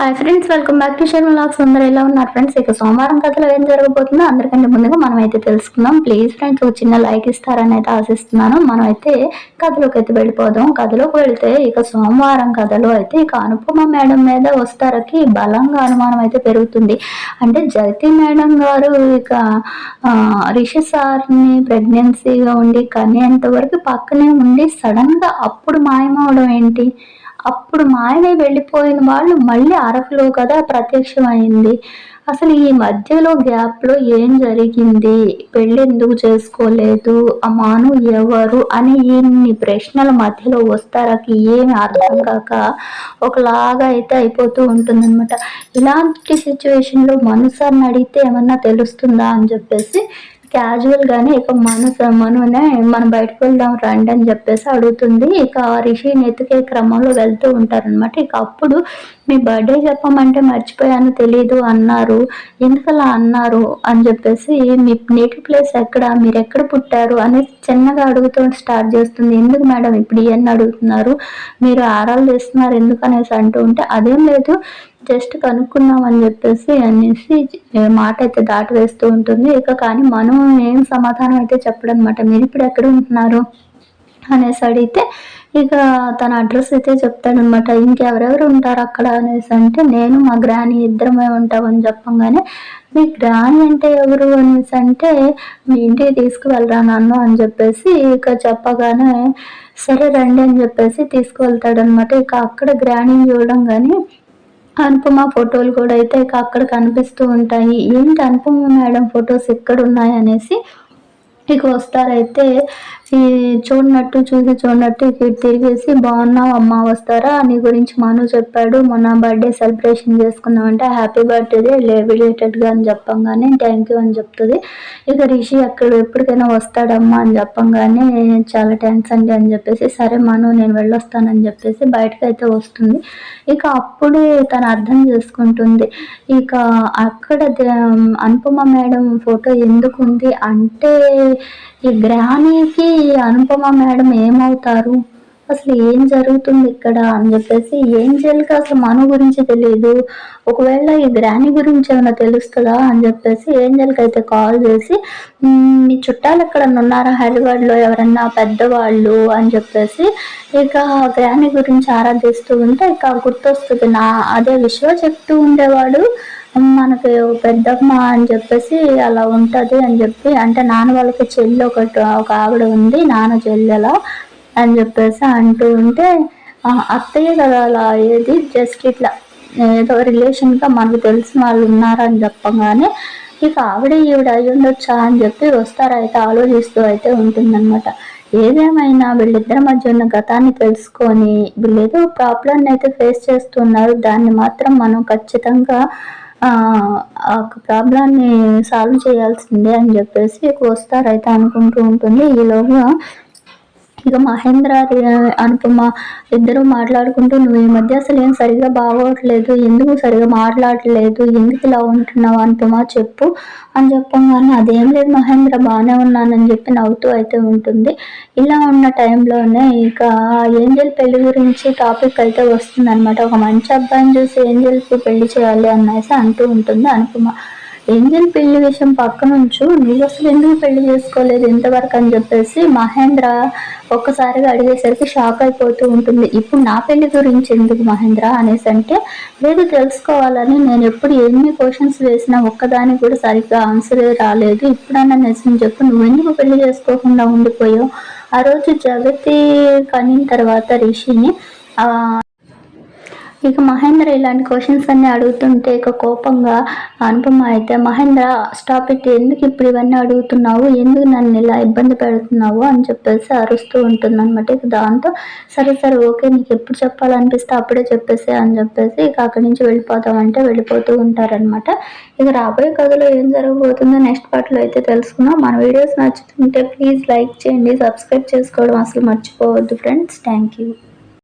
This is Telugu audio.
Hi friends welcome back to Sharma లాక్స్ అందరూ ఎలా ఉన్నారు ఫ్రెండ్స్ ఇక సోమవారం కథలో ఏం జరగబోతుందో అందరికంటే ముందుగా మనం అయితే తెలుసుకుందాం. ప్లీజ్ ఫ్రెండ్స్ ఒక చిన్న లైక్ ఇస్తారని అయితే ఆశిస్తున్నాను. మనం అయితే కథలోకి అయితే వెళ్ళిపోదాం. కథలోకి వెళ్తే ఇక సోమవారం కథలో అయితే ఇక అనుపమ మేడం మీద వస్తారకి బలంగా అనుమానం అయితే పెరుగుతుంది. అంటే జగతి మేడం గారు ఇక రిషి సార్ని ప్రెగ్నెన్సీగా ఉండి కనేంత వరకు పక్కనే ఉండి సడన్గా అప్పుడు మాయమవడం ఏంటి? అప్పుడు మాయనే వెళ్ళిపోయిన వాళ్ళు మళ్ళీ అరకులో కదా ప్రత్యక్షమైంది. అసలు ఈ మధ్యలో గ్యాప్లో ఏం జరిగింది? పెళ్ళి ఎందుకు చేసుకోలేదు? ఆ మాను ఎవరు? అని ఇన్ని ప్రశ్నల మధ్యలో వస్తారకి ఏమి అర్థం కాక ఒకలాగా అయితే అయిపోతూ ఉంటుందన్నమాట. ఇలాంటి సిచ్యువేషన్లో మనసాన్ని అడిగితే ఏమన్నా తెలుస్తుందా అని చెప్పేసి క్యాజువల్గానే ఇక మన మనునే మనం బయటకు వెళ్దాం రండి అని చెప్పేసి అడుగుతుంది. ఇక రిషిని ఎత్తుకే క్రమంలో వెళ్తూ ఉంటారనమాట ఇక అప్పుడు మీ బర్త్డే చెప్పమంటే మర్చిపోయాను తెలీదు అన్నారు. ఎందుకలా అన్నారు అని చెప్పేసి మీ నేటివ్ ప్లేస్ ఎక్కడ? మీరు ఎక్కడ పుట్టారు? అనేది చిన్నగా అడుగుతూ స్టార్ట్ చేస్తుంది. ఎందుకు మేడం ఇప్పుడు ఇవన్నీ అడుగుతున్నారు? మీరు ఆరాలు చేస్తున్నారు ఎందుకు అనేసి అంటూ ఉంటే అదేం లేదు జస్ట్ కనుక్కుందాం అని చెప్పేసి అనేసి మాట అయితే దాటి వేస్తూ ఉంటుంది. ఇక కానీ మనం ఏం సమాధానం అయితే చెప్పడం అనమాట మీరు ఇప్పుడు ఎక్కడ ఉంటున్నారు? అనేసి అడిగితే ఇక తన అడ్రస్ అయితే చెప్తాడనమాట ఇంకెవరెవరు ఉంటారు అక్కడ అనేసి అంటే నేను మా గ్రాని ఇద్దరమే ఉంటామని చెప్పంగానే మీ గ్రాని అంటే ఎవరు అనేసి అంటే మీ ఇంటికి తీసుకువెళ్ళరా నన్ను అని చెప్పేసి ఇక చెప్పగానే సరే రండి అని చెప్పేసి తీసుకువెళ్తాడనమాట ఇక అక్కడ గ్రాని చూడడం కానీ అనుపమ ఫోటోలు కూడా అయితే ఇక అక్కడ కనిపిస్తూ ఉంటాయి. ఏంటి అనుపమ మేడం ఫొటోస్ ఎక్కడ ఉన్నాయి అనేసి ఇక వస్తారైతే చూడనట్టు చూసి చూడనట్టు ఇక తిరిగేసి బాగున్నావు అమ్మ వస్తారా? నీ గురించి మాను చెప్పాడు. మొన్న బర్త్డే సెలబ్రేషన్ చేసుకున్నామంటే హ్యాపీ బర్త్డే లేబిలేటెడ్గా అని చెప్పంగానే థ్యాంక్ యూ అని చెప్తుంది. ఇక రిషి అక్కడ ఎప్పటికైనా వస్తాడమ్మా అని చెప్పంగానే చాలా థ్యాంక్స్ అండి అని చెప్పేసి సరే మను నేను వెళ్ళొస్తానని చెప్పేసి బయటకు అయితే వస్తుంది. ఇక అప్పుడే తను అర్థం చేసుకుంటుంది. ఇక అక్కడ అనుపమ మేడం ఫోటో ఎందుకు ఉంది అంటే ఈ గ్రహానికి అనుపమ మేడం ఏమవుతారు? అసలు ఏం జరుగుతుంది ఇక్కడ అని చెప్పేసి ఏంజల్కి అసలు మను గురించి తెలియదు ఒకవేళ ఈ గ్రాని గురించి ఏమైనా తెలుస్తుందా అని చెప్పేసి ఏంజల్కి అయితే కాల్ చేసి మీ చుట్టాలు ఎక్కడన్నా ఉన్నారా హైదరాబాద్లో? ఎవరన్నా పెద్దవాళ్ళు? అని చెప్పేసి ఇక గ్రాని గురించి ఆరాధిస్తూ ఉంటే ఇక గుర్తొస్తుంది. నా అదే విషయం చెప్తూ ఉండేవాడు. మనకి పెద్దమ్మ అని చెప్పేసి అలా ఉంటుంది అని చెప్పి అంటే నాన్న వాళ్ళకి చెల్లి ఒకటి ఒక ఆవిడ ఉంది నాన్న చెల్లెలా అని చెప్పేసి అంటూ ఉంటే అత్తయ్య కదా అలా అయ్యేది జస్ట్ ఇట్లా ఏదో రిలేషన్గా మనకు తెలిసిన వాళ్ళు ఉన్నారని చెప్పగానే ఇక ఆవిడ ఈవిడ అయి ఉండొచ్చా అని చెప్పి వస్తారైతే ఆలోచిస్తూ అయితే ఉంటుందన్నమాట. ఏదేమైనా వీళ్ళిద్దరి మధ్య ఉన్న గతాన్ని తెలుసుకొని వీళ్ళు ఏదో ప్రాబ్లమ్ని అయితే ఫేస్ చేస్తున్నారు దాన్ని మాత్రం మనం ఖచ్చితంగా ఆ ప్రాబ్లాన్ని సాల్వ్ చేయాల్సిందే అని చెప్పేసి వస్తారైతే అనుకుంటూ ఉంటుంది. ఈలోగా ఇక మహేంద్ర అనుపమ ఇద్దరు మాట్లాడుకుంటూ నువ్వు ఈ మధ్య అసలు ఏం సరిగా బాగోట్లేదు ఎందుకు సరిగా మాట్లాడలేదు ఎందుకు ఇలా ఉంటున్నావు అనుపమ చెప్పు అని చెప్పంగానే అదేం లేదు మహేంద్ర బాగానే ఉన్నానని చెప్పి నవ్వుతూ అయితే ఉంటుంది. ఇలా ఉన్న టైంలోనే ఇక ఏంజల్ పెళ్ళి గురించి టాపిక్ అయితే వస్తుంది అనమాట ఒక మంచి అబ్బాయిని చూసి ఏంజల్కి పెళ్ళి చేయాలి అనేసి అంటూ ఉంటుంది అనుపమ. ఏంజల్ పెళ్ళి విషయం పక్కనుంచు నువ్వు అసలు ఎందుకు పెళ్ళి చేసుకోలేదు ఇంతవరకు అని చెప్పేసి మహేంద్ర ఒక్కసారిగా అడిగేసరికి షాక్ అయిపోతూ ఉంటుంది. ఇప్పుడు నా పెళ్ళి గురించి ఎందుకు మహేంద్ర అనేసి అంటే లేదు తెలుసుకోవాలని నేను ఎప్పుడు ఎన్ని క్వశ్చన్స్ వేసినా ఒక్కదానికి కూడా సరిగ్గా ఆన్సరే రాలేదు. ఇప్పుడన్నా నిజం చెప్పు. నువ్వు ఎందుకు పెళ్ళి చేసుకోకుండా ఉండిపోయావు? ఆ రోజు జగతి కనిన తర్వాత రిషిని ఇక మహేంద్ర ఇలాంటి క్వశ్చన్స్ అన్ని అడుగుతుంటే ఇక కోపంగా అనుపమ అయితే మహేంద్ర స్టాప్ ఇట్ ఎందుకు ఇప్పుడు ఇవన్నీ అడుగుతున్నావు? ఎందుకు నన్ను ఇలా ఇబ్బంది పెడుతున్నావు? అని చెప్పేసి అరుస్తూ ఉంటుంది అనమాట ఇక దాంతో సరే సరే ఓకే నీకు ఎప్పుడు చెప్పాలనిపిస్తే అప్పుడే చెప్పేసి అని చెప్పేసి ఇక అక్కడి నుంచి వెళ్ళిపోతామంటే వెళ్ళిపోతూ ఉంటారనమాట ఇక రాబోయే కథలో ఏం జరగబోతుందో నెక్స్ట్ పార్ట్లో అయితే తెలుసుకున్నాం మన వీడియోస్ నచ్చుతుంటే ప్లీజ్ లైక్ చేయండి సబ్స్క్రైబ్ చేసుకోవడం అసలు మర్చిపోవద్దు ఫ్రెండ్స్ థ్యాంక్ యూ